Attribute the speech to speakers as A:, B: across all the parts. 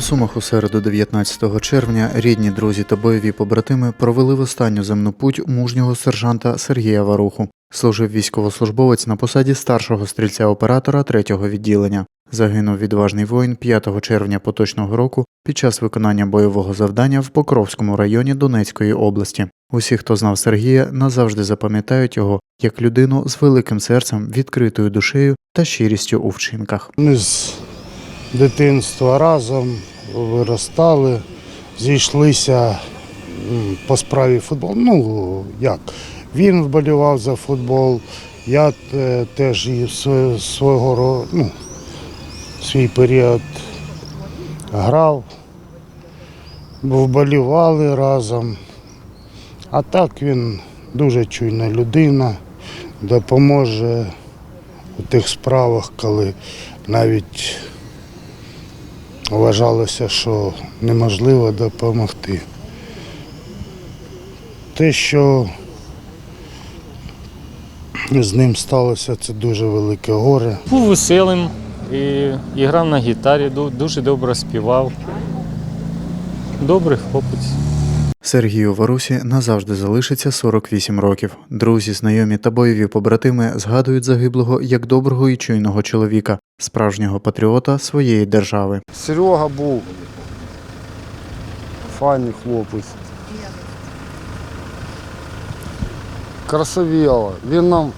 A: Сумах у середу 19 червня рідні друзі та бойові побратими провели в останню земну путь мужнього сержанта Сергія Варуху. Служив військовослужбовець на посаді старшого стрільця-оператора 3-го відділення. Загинув відважний воїн 5 червня поточного року під час виконання бойового завдання в Покровському районі Донецької області. Усі, хто знав Сергія, назавжди запам'ятають його як людину з великим серцем, відкритою душею та щирістю у вчинках.
B: Ми з дитинства разом виростали, зійшлися по справі футболу. Ну, як? Він вболівав за футбол, я теж і свого ну, свій період грав, вболівали разом. А так він дуже чуйна людина, допоможе у тих справах, коли навіть вважалося, що неможливо допомогти. Те, що з ним сталося, це дуже велике горе.
C: Був веселим і, і грав на гітарі, дуже добре співав. Добрий хлопець.
A: Сергію Варусі назавжди залишиться 48 років. Друзі, знайомі та бойові побратими згадують загиблого як доброго і чуйного чоловіка, справжнього патріота своєї держави.
D: Серега був файний хлопець. Красавіло. Він нам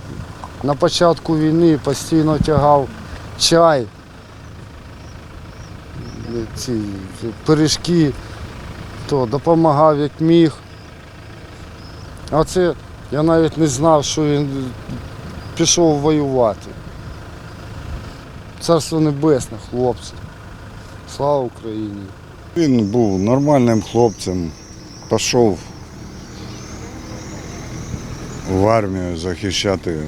D: на початку війни постійно тягав чай, ці пиріжки, то допомагав як міг. А це я навіть не знав, що він пішов воювати. Царство небесне, хлопці. Слава Україні!
E: Він був нормальним хлопцем, пішов в армію захищати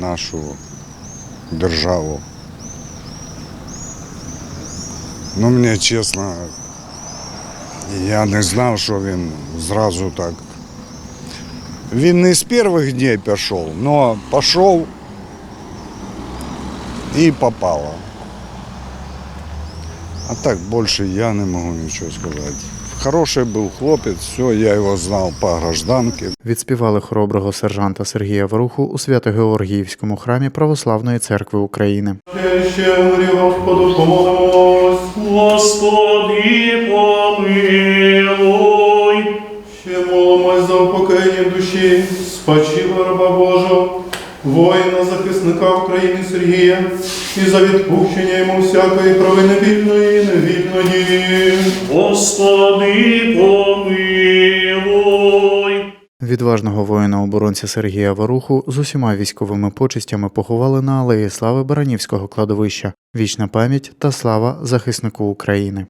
E: нашу державу. Ну, мені чесно, я не знав, що він зразу так. Він не з перших днів пішов, але пішов і попало. А так больше я не могу ничего сказать. Хороший был хлопец, все, я его знал по гражданке.
A: Відспівали хороброго сержанта Сергія Варуху у Свято-Георгіївському храмі Православної церкви України.
F: Ще Господу помолимось,
G: Господи.
F: Ще молимось за упокоєння душі, спочива раба Божого, воїна, захисника України Сергія, і за відпущення йому всякої провини вільної і невільної.
G: Господи, помилуй.
A: Відважного воїна-оборонця Сергія Варуху з усіма військовими почестями поховали на алеї слави Баранівського кладовища. Вічна пам'ять та слава захиснику України.